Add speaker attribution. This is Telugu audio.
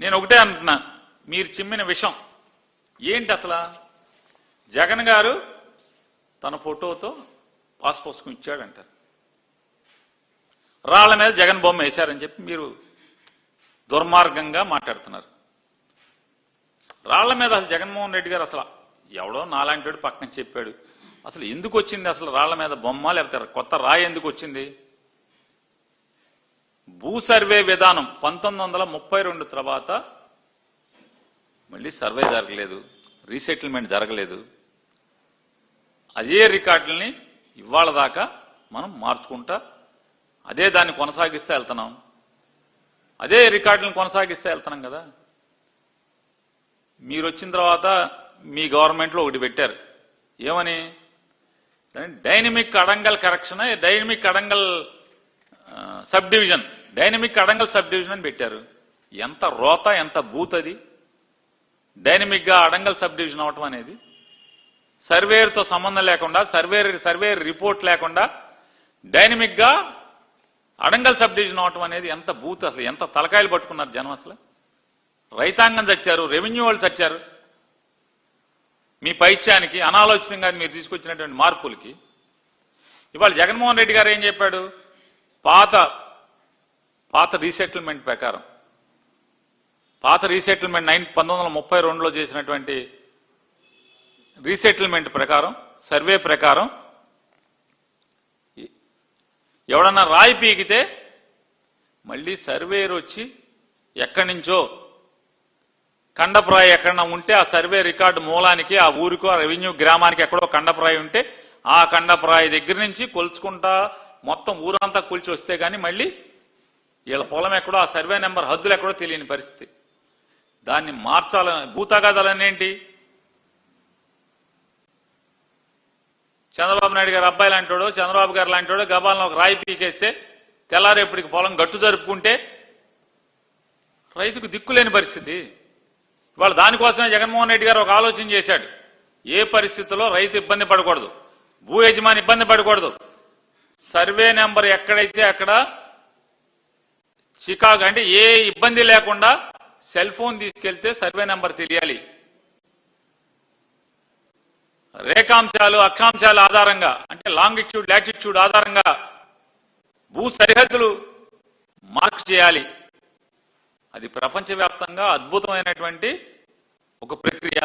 Speaker 1: నేను ఒకటే అంటున్నా మీరు చిమ్మిన విషం. ఏంటి అసలు? జగన్ గారు తన ఫోటోతో పాస్ పుస్తకం ఇచ్చాడంటారు. రాళ్ళ మీద జగన్ బొమ్మ వేశారని చెప్పి మీరు దుర్మార్గంగా మాట్లాడుతున్నారు. రాళ్ళ మీద అసలు జగన్మోహన్ రెడ్డి గారు అసలు ఎవడో నాలాంటి పక్కన చెప్పాడు. అసలు ఎందుకు వచ్చింది అసలు రాళ్ళ మీద బొమ్మ లేకపోతే కొత్త రాయి ఎందుకు వచ్చింది? భూ సర్వే విధానం పంతొమ్మిది వందల ముప్పై రెండు తర్వాత మళ్ళీ సర్వే జరగలేదు రీసెటిల్మెంట్ జరగలేదు. అదే రికార్డుల్ని ఇవాళ దాకా మనం మార్చుకుంటా అదే దాన్ని కొనసాగిస్తే వెళ్తున్నాం. అదే రికార్డులను కొనసాగిస్తే వెళ్తున్నాం కదా. మీరు వచ్చిన తర్వాత మీ గవర్నమెంట్లో ఒకటి పెట్టారు. ఏమని? Dynamic adangal correction? Dynamic adangal sub division. Dynamic adangal sub division అని పెట్టారు. ఎంత రోత ఎంత బూత్ అది? డైనమిక్గా అడంగల్ సబ్ డివిజన్ అవటం అనేది. సర్వేయర్తో సంబంధం లేకుండా సర్వేర్ సర్వేర్ రిపోర్ట్ లేకుండా డైనమిక్గా అడంగల్ సబ్ డివిజన్ అవటం అనేది ఎంత బూత్ అసలు ఎంత తలకాయలు పట్టుకున్నారు జనం అసలు? రైతాంగం చచ్చారు రెవెన్యూ వాళ్ళు చచ్చారు. మీ పైత్యానికి అనాలోచితంగా మీరు తీసుకొచ్చినటువంటి మార్పులకి. ఇవాళ జగన్మోహన్ రెడ్డి గారు ఏం చెప్పాడు? పాత పాత రీసెటిల్మెంట్ ప్రకారం. పాత రీసెటిల్మెంట్ నైన్ పంతొమ్మిది వందల ముప్పై రెండులో చేసినటువంటి రీసెటిల్మెంట్ ప్రకారం సర్వే ప్రకారం ఎవడన్నా రాయి పీకితే మళ్ళీ సర్వేరు వచ్చి ఎక్కడి నుంచో కండప్రాయి ఎక్కడన్నా ఉంటే ఆ సర్వే రికార్డు మూలానికి ఆ ఊరికో ఆ రెవెన్యూ గ్రామానికి ఎక్కడో కండప్రాయి ఉంటే ఆ కండప్రాయి దగ్గర నుంచి కొలుచుకుంటా మొత్తం ఊరంతా కొలిచి వస్తే కానీ మళ్ళీ వీళ్ళ పొలం ఎక్కడో ఆ సర్వే నెంబర్ హద్దులు ఎక్కడో తెలియని పరిస్థితి. దాన్ని మార్చాలని భూతగాదాలనేంటి చంద్రబాబు నాయుడు గారు అబ్బాయి లాంటోడు చంద్రబాబు గారు లాంటోడు గబాలను ఒక రాయి పీకేస్తే తెల్లారేపటికి పొలం గట్టు జరుపుకుంటే రైతుకు దిక్కులేని పరిస్థితి. ఇవాళ దానికోసమే జగన్మోహన్ రెడ్డి గారు ఒక ఆలోచన చేశాడు. ఏ పరిస్థితుల్లో రైతు ఇబ్బంది పడకూడదు? భూ యజమాని ఇబ్బంది పడకూడదు? సర్వే నెంబర్ ఎక్కడైతే అక్కడ చికాకు అంటే ఏ ఇబ్బంది లేకుండా సెల్ ఫోన్ తీసుకెళ్తే సర్వే నెంబర్ తెలియాలి. రేఖాంశాలు అక్షాంశాల ఆధారంగా అంటే లాంగిట్యూడ్ లాటిట్యూడ్ ఆధారంగా భూ సరిహద్దులు మార్క్ చేయాలి. అది ప్రపంచవ్యాప్తంగా అద్భుతమైనటువంటి ఒక ప్రక్రియ.